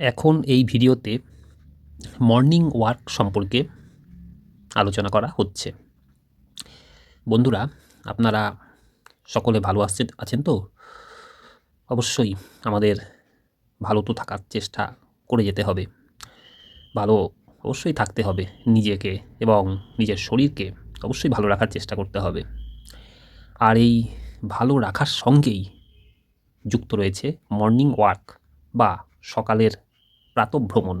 এখন এই ভিডিওতে মর্নিং ওয়াক সম্পর্কে আলোচনা করা হচ্ছে। বন্ধুরা, আপনারা সকলে ভালো আসছে, আছেন তো? অবশ্যই আমাদের ভালো তো থাকার চেষ্টা করে যেতে হবে। ভালো অবশ্যই থাকতে হবে নিজেকে এবং নিজের শরীরকে অবশ্যই ভালো রাখার চেষ্টা করতে হবে। আর এই ভালো রাখার সঙ্গেই যুক্ত রয়েছে মর্নিং ওয়াক বা সকালের প্রাতভ্রমণ,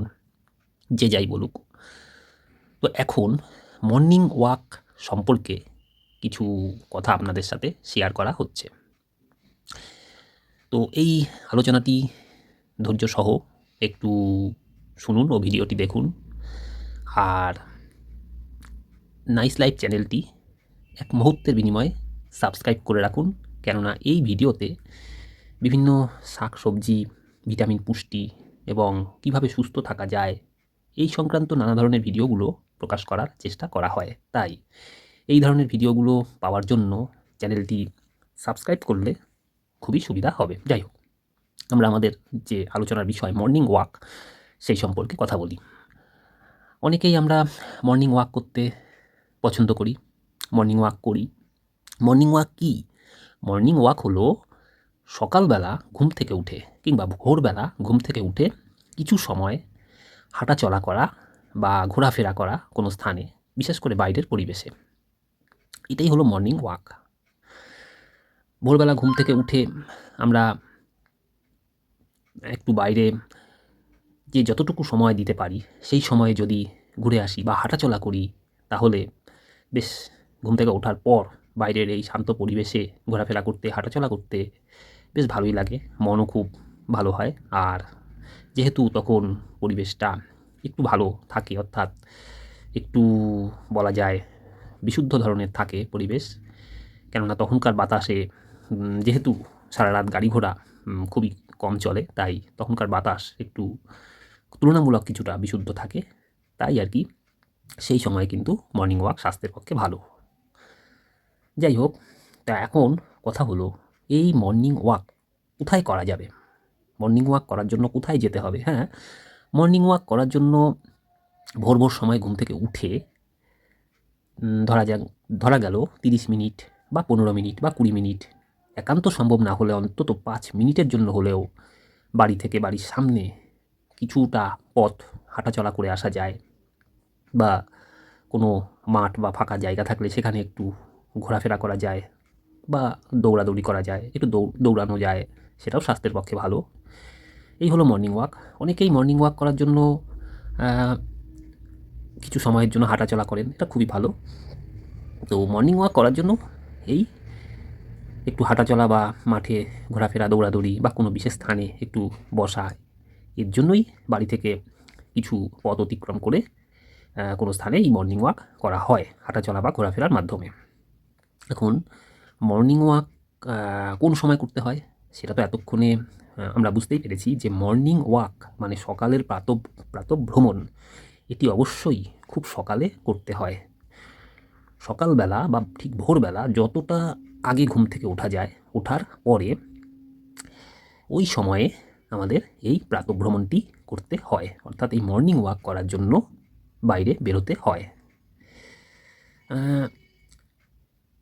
যে যাই বলুক। তো এখন মর্নিং ওয়াক সম্পর্কে কিছু কথা আপনাদের সাথে শেয়ার করা হচ্ছে। তো এই আলোচনাটি ধৈর্য সহ একটু শুনুন ও ভিডিওটি দেখুন। আর নাইস লাইফ চ্যানেলটি এক মুহূর্তের বিনিময়ে সাবস্ক্রাইব করে রাখুন। কেননা এই ভিডিওতে বিভিন্ন শাক সবজি ভিটামিন পুষ্টি এবং কীভাবে সুস্থ থাকা যায়, এই সংক্রান্ত নানা ধরনের ভিডিওগুলো প্রকাশ করার চেষ্টা করা হয়। তাই, এই ধরনের ভিডিওগুলো পাওয়ার জন্য চ্যানেলটি সাবস্ক্রাইব করলে খুবই সুবিধা হবে। যাই হোক, আমরা আমাদের যে আলোচনার বিষয় মর্নিং ওয়াক, সেই সম্পর্কে কথা বলি। অনেকেই আমরা মর্নিং ওয়াক করতে পছন্দ করি। মর্নিং ওয়াক করি। মর্নিং ওয়াক কী? মর্নিং ওয়াক হলো সকালবেলা ঘুম থেকে উঠে কিংবা ভোরবেলা ঘুম থেকে উঠে কিছু সময় হাঁটা চলা করা বা ঘোরাফেরা করা কোনো স্থানে, বিশেষ করে বাইরের পরিবেশে। এটাই হলো মর্নিং ওয়াক ভোরবেলা ঘুম থেকে উঠে আমরা একটু বাইরে যে যতটুকু সময় দিতে পারি, সেই সময়ে যদি ঘুরে আসি বা হাঁটাচলা করি, তাহলে বেশ ঘুম থেকে ওঠার পর বাইরের এই শান্ত পরিবেশে ঘোরাফেরা করতে, হাঁটাচলা করতে বেশ ভালোই লাগে, মনও খুব ভালো হয়। আর যেহেতু তখন পরিবেশটা একটু ভালো থাকে, অর্থাৎ একটু বলা যায় বিশুদ্ধ ধরনের থাকে পরিবেশ, কেননা তখনকার বাতাসে যেহেতু সারা রাত গাড়ি ঘোড়া খুবই কম চলে, তাই তখনকার বাতাস একটু তুলনামূলক কিছুটা বিশুদ্ধ থাকে। তাই আর কি, সেই সময় কিন্তু মর্নিং ওয়াক স্বাস্থ্যের পক্ষে ভালো। যাই হোক, তা এখন কথা হলো এই মর্নিং ওয়াক কোথায় করা যাবে? মর্নিং ওয়াক করার জন্য কোথায় যেতে হবে? হ্যাঁ মর্নিং ওয়াক করার জন্য ভোর ভোর সময় ঘুম থেকে উঠে ধরা যাক, ধরা গেল তিরিশ মিনিট বা পনেরো মিনিট বা কুড়ি মিনিট। একান্ত সম্ভব না হলে অন্তত পাঁচ মিনিটের জন্য হলেও বাড়ি থেকে বাড়ির সামনে কিছুটা পথ হাঁটাচলা করে আসা যায় বা কোনো মাঠ বা ফাঁকা জায়গা থাকলে সেখানে একটু ঘোরাফেরা করা যায়। বা দৌড়াদৌড়ি করা যায়, একটু দৌড়ানো যায়, সেটাও স্বাস্থ্যের পক্ষে ভালো। এই হলো মর্নিং ওয়াক অনেকেই মর্নিং ওয়াক করার জন্য কিছু সময়ের জন্য হাঁটাচলা করেন, এটা খুবই ভালো। তো মর্নিং ওয়াক করার জন্য এই একটু হাঁটাচলা বা মাঠে ঘোরাফেরা, দৌড়াদৌড়ি বা কোনো বিশেষ স্থানে একটু বসা, এর জন্যই বাড়ি থেকে কিছু পথ অতিক্রম করে কোনো স্থানে এই মর্নিং ওয়াক করা হয়, হাঁটাচলা বা ঘোরাফেরার মাধ্যমে। এখন মর্নিং ওয়াক কোন সময় করতে হয়? সেটা তো এতক্ষণে আমরা বুঝতেই পেরেছি যে মর্নিং ওয়াক মানে সকালের প্রাত, প্রাতভ্রমণ। এটি অবশ্যই খুব সকালে করতে হয়। সকালবেলা বা ঠিক ভোরবেলা যতটা আগে ঘুম থেকে ওঠা যায়, ওঠার পরে ওই সময়ে আমাদের এই প্রাতভ্রমণটি করতে হয়। অর্থাৎ এই মর্নিং ওয়াক করার জন্য বাইরে বেরোতে হয়।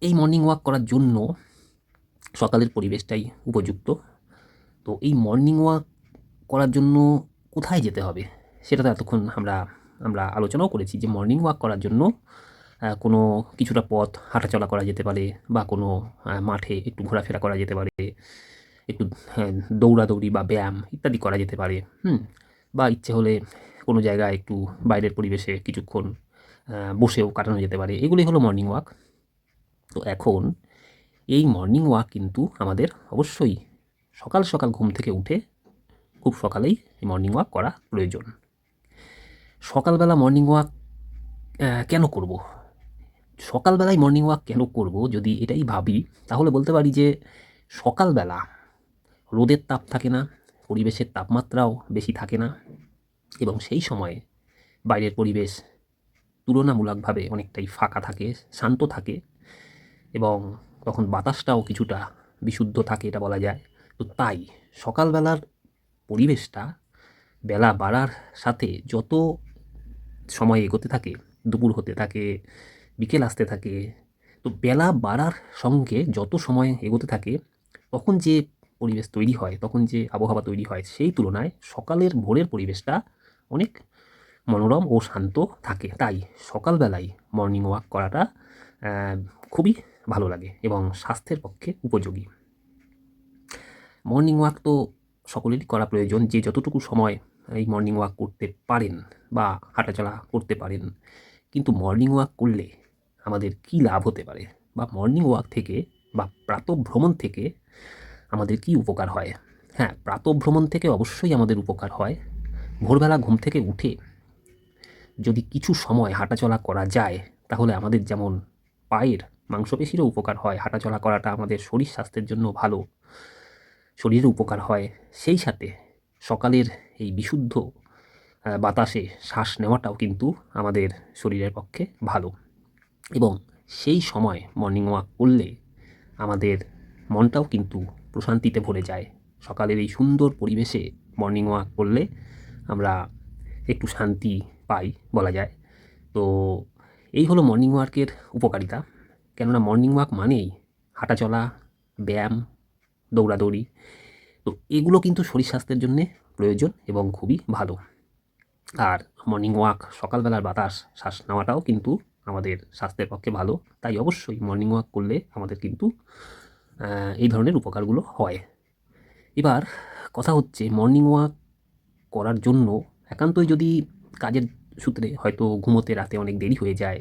এই মর্নিং ওয়াক করার জন্য সকালের পরিবেশটাই উপযুক্ত। তো এই মর্নিং ওয়াক করার জন্য কোথায় যেতে হবে? সেটা তো এতক্ষণ আমরা আমরা আলোচনাও করেছি যে মর্নিং ওয়াক করার জন্য কোনো কিছুটা পথ হাঁটাচলা করা যেতে পারে বা কোনো মাঠে একটু ঘোরাফেরা করা যেতে পারে একটু হ্যাঁ, দৌড়াদৌড়ি বা ব্যায়াম ইত্যাদি করা যেতে পারে হুম? বা ইচ্ছে হলে কোনো জায়গায় একটু বাইরের পরিবেশে কিছুক্ষণ বসেও কাটানো যেতে পারে। এগুলি হলো মর্নিং ওয়াক তো এখন এই মর্নিং ওয়াক কিন্তু আমাদের অবশ্যই সকাল সকাল ঘুম থেকে উঠে খুব সকালেই এই মর্নিং ওয়াক করা প্রয়োজন। সকালবেলা মর্নিং ওয়াক কেন করব? সকালবেলায় মর্নিং ওয়াক কেন করব যদি এটাই ভাবি, তাহলে বলতে পারি যে সকালবেলা রোদের তাপ থাকে না, পরিবেশের তাপমাত্রাও বেশি থাকে না এবং সেই সময়ে বাইরের পরিবেশ তুলনামূলকভাবে অনেকটাই ফাঁকা থাকে, শান্ত থাকে। এবং তখন বাতাসটাও কিছুটা বিশুদ্ধ থাকে এটা বলা যায়। তো তাই সকালবেলার পরিবেশটা বেলা বাড়ার সাথে যত সময় এগোতে থাকে, দুপুর হতে থাকে, বিকেল আসতে থাকে, তো বেলা বাড়ার সঙ্গে যত সময় এগোতে থাকে, তখন যে পরিবেশ তৈরি হয়, তখন যে আবহাওয়া তৈরি হয় সেই তুলনায় সকালের ভোরের পরিবেশটা অনেক মনোরম ও শান্ত থাকে। তাই সকালবেলায় মর্নিং ওয়াক করাটা খুবই ভালো লাগে এবং স্বাস্থ্যের পক্ষে উপযোগী। মর্নিং ওয়াক তো সকলেরই করা প্রয়োজন যে যতটুকু সময় এই মর্নিং ওয়াক করতে পারেন বা হাঁটাচলা করতে পারেন। কিন্তু মর্নিং ওয়াক করলে আমাদের কী লাভ হতে পারে? বা মর্নিং ওয়াক থেকে বা প্রাতভ্রমণ থেকে আমাদের কি উপকার হয়? হ্যাঁ প্রাতভ্রমণ থেকে অবশ্যই আমাদের উপকার হয়। ভোরবেলা ঘুম থেকে উঠে যদি কিছু সময় হাঁটাচলা করা যায়, তাহলে আমাদের যেমন পায়ের মাংসপেশিরও উপকার হয়, হাঁটাচলা করাটা আমাদের শরীর স্বাস্থ্যের জন্য ভালো। শরীরের উপকার হয়। সেই সাথে সকালের এই বিশুদ্ধ বাতাসে শ্বাস নেওয়াটাও কিন্তু আমাদের শরীরের পক্ষে ভালো। এবং সেই সময় মর্নিং ওয়াক করলে আমাদের মনটাও কিন্তু প্রশান্তিতে ভরে যায়। সকালের এই সুন্দর পরিবেশে মর্নিং ওয়াক করলে আমরা একটু শান্তি পাই বলা যায়। তো এই হলো মর্নিং ওয়াকের উপকারিতা। কেননা মর্নিং ওয়াক মানেই হাঁটাচলা ব্যায়াম, দৌড়াদৌড়ি। তো এগুলো কিন্তু শরীর স্বাস্থ্যের জন্যে প্রয়োজন এবং খুবই ভালো। আর মর্নিং ওয়াক সকালবেলার বাতাস, শ্বাস নেওয়াটাও কিন্তু আমাদের স্বাস্থ্যের পক্ষে ভালো। তাই অবশ্যই মর্নিং ওয়াক করলে আমাদের কিন্তু এই ধরনের উপকারগুলো হয়। এবার কথা হচ্ছে মর্নিং ওয়াক করার জন্য একান্তই যদি কাজের সূত্রে হয়তো ঘুমোতে রাতে অনেক দেরি হয়ে যায়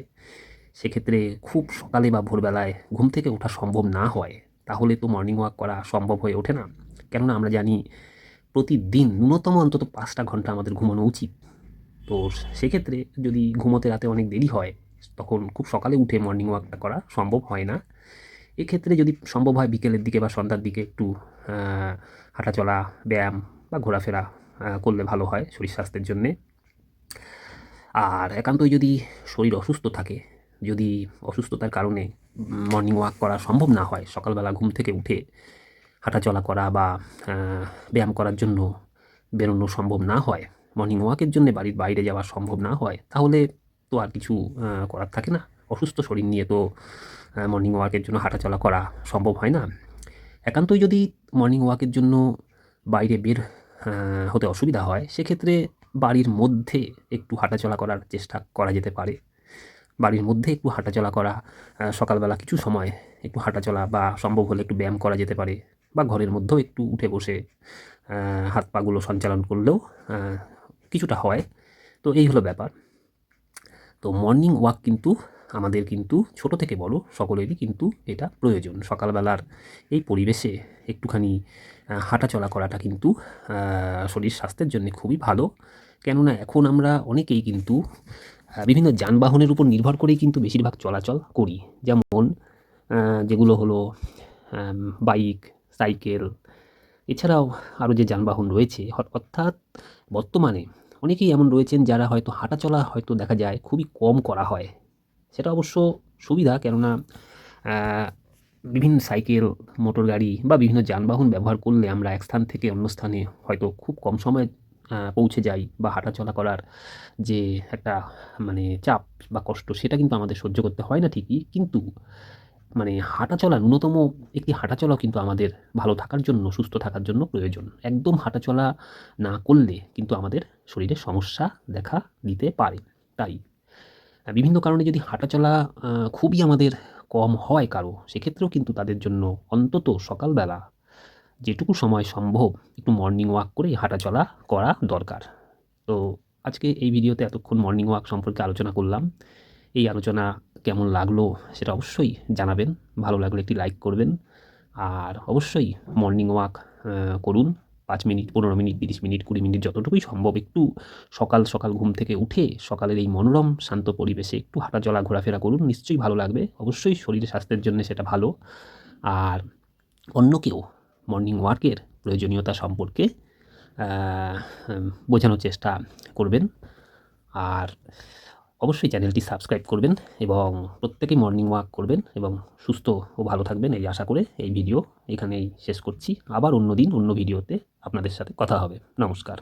সেক্ষেত্রে খুব সকালে বা ভোরবেলায় ঘুম থেকে ওঠা সম্ভব না হয়। তাহলে তো মর্নিং ওয়াক করা সম্ভব হয়ে ওঠে না। কেননা আমরা জানি প্রতিদিন ন্যূনতম অন্তত পাঁচটা ঘণ্টা আমাদের ঘুমানো উচিত। তো সেক্ষেত্রে যদি ঘুমোতে রাতে অনেক দেরি হয়, তখন খুব সকালে উঠে মর্নিং ওয়াকটা করা সম্ভব হয় না। এক্ষেত্রে যদি সম্ভব হয় বিকেলের দিকে বা সন্ধ্যার দিকে একটু হাঁটাচলা, ব্যায়াম বা ঘোরাফেরা করলে ভালো হয় শরীর স্বাস্থ্যের জন্যে। আর একান্তই যদি শরীর অসুস্থ থাকে যদি অসুস্থতার কারণে মর্নিং ওয়াক করা সম্ভব না হয়, সকালবেলা ঘুম থেকে উঠে হাঁটাচলা করা বা ব্যায়াম করার জন্য বেরোনো সম্ভব না হয় মর্নিং ওয়াকের জন্য বাড়ির বাইরে যাওয়া সম্ভব না হয়, তাহলে তো আর কিছু করার থাকে না। অসুস্থ শরীর নিয়ে তো মর্নিং ওয়াকের জন্য হাঁটাচলা করা সম্ভব হয় না। একান্তই যদি মর্নিং ওয়াকের জন্য বাইরে বের হতে অসুবিধা হয়, সেক্ষেত্রে বাড়ির মধ্যে একটু হাঁটাচলা করার চেষ্টা করা যেতে পারে। বাড়ির মধ্যে একটু হাঁটাচলা করা সকালবেলা কিছু সময় একটু হাঁটাচলা বা সম্ভব হলে একটু ব্যায়াম করা যেতে পারে বা ঘরের মধ্যেও একটু উঠে বসে হাত পাগুলো সঞ্চালন করলেও কিছুটা হয়। তো এই হলো ব্যাপার। তো মর্নিং ওয়াক কিন্তু আমাদের কিন্তু ছোট থেকে বড় সকলেরই কিন্তু এটা প্রয়োজন। সকালবেলার এই পরিবেশে একটুখানি হাঁটাচলা করাটা কিন্তু শরীর স্বাস্থ্যের জন্য খুবই ভালো। কেননা এখন আমরা অনেকেই কিন্তু বিভিন্ন যানবাহনের উপর নির্ভর করেই কিন্তু বেশিরভাগ চলাচল করি। যেমন যেগুলো হলো বাইক, সাইকেল, এছাড়াও আরও যে যানবাহন রয়েছে অর্থাৎ বর্তমানে অনেকেই এমন রয়েছেন যারা হয়তো হাঁটা চলা হয়তো দেখা যায় খুবই কম করা হয়। সেটা অবশ্য সুবিধা, কেননা বিভিন্ন সাইকেল, মোটর গাড়ি বা বিভিন্ন যানবাহন ব্যবহার করলে আমরা এক স্থান থেকে অন্য স্থানে হয়তো খুব কম সময়ে পৌঁছে যাই বা হাঁটাচলা করার যে একটা মানে চাপ বা কষ্ট, সেটা কিন্তু আমাদের সহ্য করতে হয় না ঠিকই। কিন্তু মানে হাঁটাচলা ন্যূনতম একটি হাঁটাচলাও কিন্তু আমাদের ভালো থাকার জন্য, সুস্থ থাকার জন্য প্রয়োজন। একদম হাঁটাচলা না করলে কিন্তু আমাদের শরীরে সমস্যা দেখা দিতে পারে। তাই বিভিন্ন কারণে যদি হাঁটাচলা খুবই আমাদের কম হয় কারও, সেক্ষেত্রেও কিন্তু তাদের জন্য অন্তত সকালবেলা যেটুকু সময় সম্ভব একটু মর্নিং ওয়াক করে হাঁটাচলা করা দরকার। তো আজকে এই ভিডিওতে এতক্ষণ মর্নিং ওয়াক সম্পর্কে আলোচনা করলাম। এই আলোচনা কেমন লাগল সেটা অবশ্যই জানাবেন। ভালো লাগলে একটি লাইক করবেন। আর অবশ্যই মর্নিং ওয়াক করুন। পাঁচ মিনিট, পনেরো মিনিট, তিরিশ মিনিট, কুড়ি মিনিট যতটুকুই সম্ভব একটু সকাল সকাল ঘুম থেকে উঠে সকালের এই মনোরম শান্ত পরিবেশে একটু হাঁটাচলা, ঘোরাফেরা করুন। নিশ্চয়ই ভালো লাগবে। অবশ্যই শরীর স্বাস্থ্যের জন্য সেটা ভালো। আর অন্যকেও মর্নিং ওয়ার্কের প্রয়োজনীয়তা সম্পর্কে বোঝানোর চেষ্টা করবেন। আর অবশ্যই চ্যানেলটি সাবস্ক্রাইব করবেন এবং প্রত্যেকেই মর্নিং ওয়াক করবেন এবং সুস্থ ও ভালো থাকবেন এই আশা করে এই ভিডিও এখানেই শেষ করছি। আবার অন্য দিন, অন্য ভিডিওতে আপনাদের সাথে কথা হবে। নমস্কার।